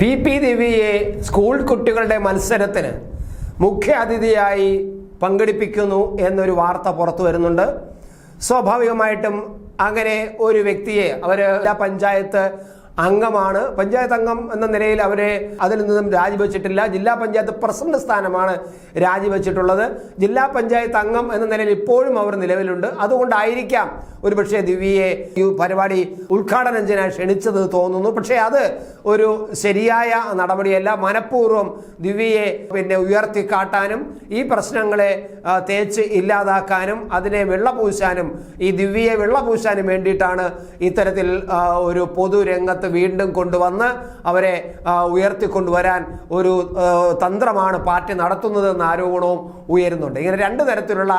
P P ദിവ്യയെ school കുട്ടികളുടെ മത്സരത്തിന് മുഖ്യ അതിഥിയായി പങ്കെടുപ്പിക്കുന്നു എന്നൊരു വാർത്ത പുറത്തു വരുന്നുണ്ട്. സ്വാഭാവികമായിട്ടും അങ്ങനെ ഒരു വ്യക്തിയെ അവർ പഞ്ചായത്ത് അംഗമാണ്. പഞ്ചായത്ത് അംഗം എന്ന നിലയിൽ അവരെ അതിൽ നിന്നും രാജിവെച്ചിട്ടില്ല. ജില്ലാ പഞ്ചായത്ത് പ്രസിഡന്റ് സ്ഥാനമാണ് രാജിവെച്ചിട്ടുള്ളത്. ജില്ലാ പഞ്ചായത്ത് അംഗം എന്ന നിലയിൽ ഇപ്പോഴും അവർ നിലവിലുണ്ട്. അതുകൊണ്ടായിരിക്കാം ഒരു പക്ഷേ ദിവ്യയെ ഈ പരിപാടി ഉദ്ഘാടനം ചെയ്യാൻ ക്ഷണിച്ചത് തോന്നുന്നു. പക്ഷേ അത് ഒരു ശരിയായ നടപടിയല്ല. മനഃപൂർവം ദിവ്യയെ പിന്നെ ഉയർത്തിക്കാട്ടാനും ഈ പ്രശ്നങ്ങളെ തേച്ച് ഇല്ലാതാക്കാനും അതിനെ വെള്ളപൂശാനും ഈ ദിവ്യയെ വെള്ളപൂശാനും വേണ്ടിയിട്ടാണ് ഇത്തരത്തിൽ ഒരു പൊതുരംഗത്ത് വീണ്ടും കൊണ്ടുവന്ന് അവരെ ഉയർത്തിക്കൊണ്ടുവരാൻ ഒരു തന്ത്രമാണ് പാർട്ടി നടത്തുന്നതെന്ന ആരോപണവും ഉയരുന്നുണ്ട്. ഇങ്ങനെ രണ്ട് തരത്തിലുള്ള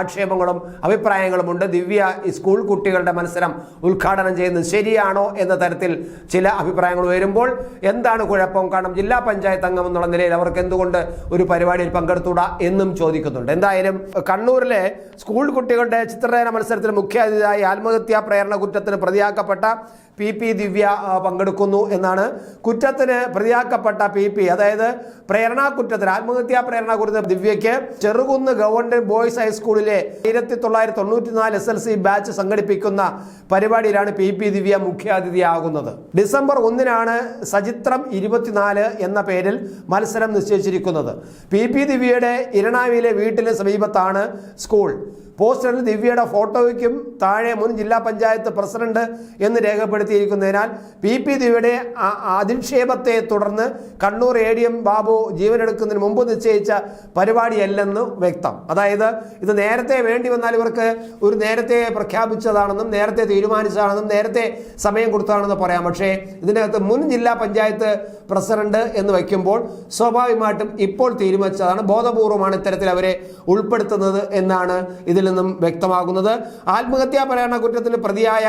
ആക്ഷേപങ്ങളും അഭിപ്രായങ്ങളും ഉണ്ട്. ദിവ്യ സ്കൂൾ കുട്ടികളുടെ മത്സരം ഉദ്ഘാടനം ചെയ്യുന്നത് ശരിയാണോ എന്ന തരത്തിൽ ചില അഭിപ്രായങ്ങൾ ഉയരുമ്പോൾ എന്താണ് കുഴപ്പം? കാരണം ജില്ലാ പഞ്ചായത്ത് അംഗം എന്നുള്ള നിലയിൽ അവർക്ക് എന്തുകൊണ്ട് ഒരു പരിപാടിയിൽ പങ്കെടുത്തൂടാ എന്നും ചോദിക്കുന്നുണ്ട്. എന്തായാലും കണ്ണൂരിലെ സ്കൂൾ കുട്ടികളുടെ ചിത്രരചന മത്സരത്തിൽ മുഖ്യ അതിഥിയായി ആത്മഹത്യാ പ്രേരണ കുറ്റത്തിന് പ്രതിയാക്കപ്പെട്ട പി പി ദിവ്യ പങ്കെടുക്കുന്നു എന്നാണ് കുറ്റത്തിന് പ്രതിയാക്കപ്പെട്ട പി പി. അതായത് പ്രേരണാ കുറ്റത്തിന് ആത്മഹത്യാ പ്രേരണ കുറിച്ച് ദിവ്യയ്ക്ക് ചെറുകുന്ന് ഗവൺമെന്റ് ബോയ്സ് ഹൈസ്കൂളിലെ ആയിരത്തി തൊള്ളായിരത്തി തൊണ്ണൂറ്റി നാല് എസ് എൽ സി ബാച്ച് സംഘടിപ്പിക്കുന്ന പരിപാടിയിലാണ് പി പി ദിവ്യ മുഖ്യാതിഥിയാകുന്നത്. ഡിസംബർ ഒന്നിനാണ് സചിത്രം ഇരുപത്തിനാല് എന്ന പേരിൽ മത്സരം നിശ്ചയിച്ചിരിക്കുന്നത്. പി പി ദിവ്യയുടെ ഇരണാവിയിലെ വീട്ടിന് സമീപത്താണ് സ്കൂൾ. പോസ്റ്ററിൽ ദിവ്യയുടെ ഫോട്ടോയ്ക്കും താഴെ മുൻ ജില്ലാ പഞ്ചായത്ത് പ്രസിഡന്റ് എന്ന് രേഖപ്പെടുത്തിയിരിക്കുന്നതിനാൽ പി പി ദിയുടെ അധിക്ഷേപത്തെ തുടർന്ന് Kannur A D M Babu ജീവനെടുക്കുന്നതിന് മുമ്പ് നിശ്ചയിച്ച പരിപാടിയല്ലെന്ന് വ്യക്തം. അതായത് ഇത് നേരത്തെ വേണ്ടി വന്നാൽ ഇവർക്ക് ഒരു നേരത്തെ പ്രഖ്യാപിച്ചതാണെന്നും നേരത്തെ തീരുമാനിച്ചതാണെന്നും നേരത്തെ സമയം കൊടുത്തതാണെന്ന് പറയാം. പക്ഷേ ഇതിനകത്ത് മുൻ ജില്ലാ പഞ്ചായത്ത് പ്രസിഡന്റ് എന്ന് വയ്ക്കുമ്പോൾ സ്വാഭാവികമായിട്ടും ഇപ്പോൾ തീരുമാനിച്ചതാണ്. ബോധപൂർവമാണ് ഇത്തരത്തിൽ അവരെ ഉൾപ്പെടുത്തുന്നത് എന്നാണ് ഇതിൽ നിന്നും വ്യക്തമാകുന്നത്. ആത്മഹത്യാ പ്രേരണ കുറ്റത്തിന് പ്രതിയായ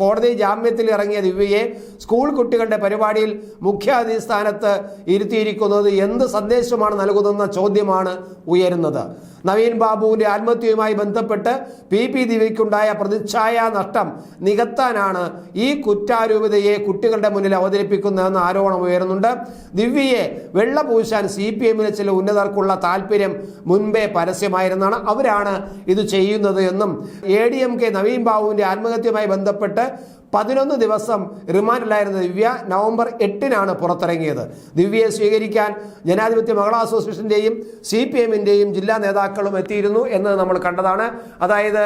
കോടതി ജാമ്യത്തിൽ ഇറങ്ങിയ ദിവ്യയെ സ്കൂൾ കുട്ടികളുടെ പരിപാടിയിൽ മുഖ്യാതിഥി സ്ഥാനത്ത് ഇരുത്തിയിരിക്കുന്നത് എന്ത് സന്ദേശമാണ് നൽകുന്നതെന്ന ചോദ്യമാണ് ഉയരുന്നത്. നവീൻ ബാബുവിന്റെ ആത്മഹത്യയുമായി ബന്ധപ്പെട്ട് പി. പി. ദിവ്യയ്ക്കുണ്ടായ പ്രതിച്ഛായ നഷ്ടം നികത്താനാണ് ഈ കുറ്റാരൂപതയെ കുട്ടികളുടെ മുന്നിൽ അവതരിപ്പിക്കുന്നതെന്ന് ആരോപണം ഉയരുന്നുണ്ട്. ദിവ്യയെ വെള്ളപൂശാൻ സി പി എമ്മിലെ ചില ഉന്നതർക്കുള്ള താല്പര്യം മുൻപേ പരസ്യമായിരുന്നാണ് അവരാണ് ഇത് ചെയ്യുന്നത് എന്നും A D M K Naveen ബാബുവിന്റെ ആത്മഹത്യയുമായി ബന്ധപ്പെട്ട് പതിനൊന്ന് ദിവസം റിമാൻഡിലായിരുന്ന ദിവ്യ നവംബർ എട്ടിനാണ് പുറത്തിറങ്ങിയത്. ദിവ്യയെ സ്വീകരിക്കാൻ ജനാധിപത്യ മഹിളാ അസോസിയേഷന്റെയും സി പി എമ്മിന്റെയും ജില്ലാ നേതാക്കളും എത്തിയിരുന്നു എന്ന് നമ്മൾ കണ്ടതാണ്. അതായത്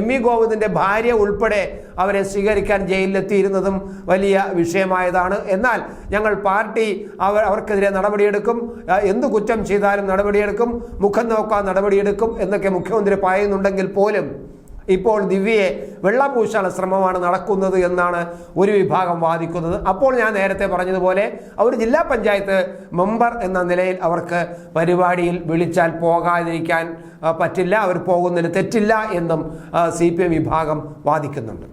എം ഇ ഗോവിന്ദിന്റെ ഭാര്യ ഉൾപ്പെടെ അവരെ സ്വീകരിക്കാൻ ജയിലിലെത്തിയിരുന്നതും വലിയ വിഷയമായതാണ്. എന്നാൽ ഞങ്ങൾ പാർട്ടി അവർ അവർക്കെതിരെ നടപടിയെടുക്കും. എന്ത് കുറ്റം ചെയ്താലും നടപടിയെടുക്കും. മുഖം നോക്കാൻ നടപടിയെടുക്കും എന്നൊക്കെ മുഖ്യമന്ത്രി പറയുന്നുണ്ടെങ്കിൽ പോലും ഇപ്പോൾ ദിവ്യയെ വെള്ളപൂശാനുള്ള ശ്രമമാണ് നടക്കുന്നത് എന്നാണ് ഒരു വിഭാഗം വാദിക്കുന്നത്. അപ്പോൾ ഞാൻ നേരത്തെ പറഞ്ഞതുപോലെ അവർ ജില്ലാ പഞ്ചായത്ത് മെമ്പർ എന്ന നിലയിൽ അവർക്ക് പരിപാടിയിൽ വിളിച്ചാൽ പോകാതിരിക്കാൻ പറ്റില്ല. അവർ പോകുന്നതിന് തെറ്റില്ല എന്നും സി വിഭാഗം വാദിക്കുന്നുണ്ട്.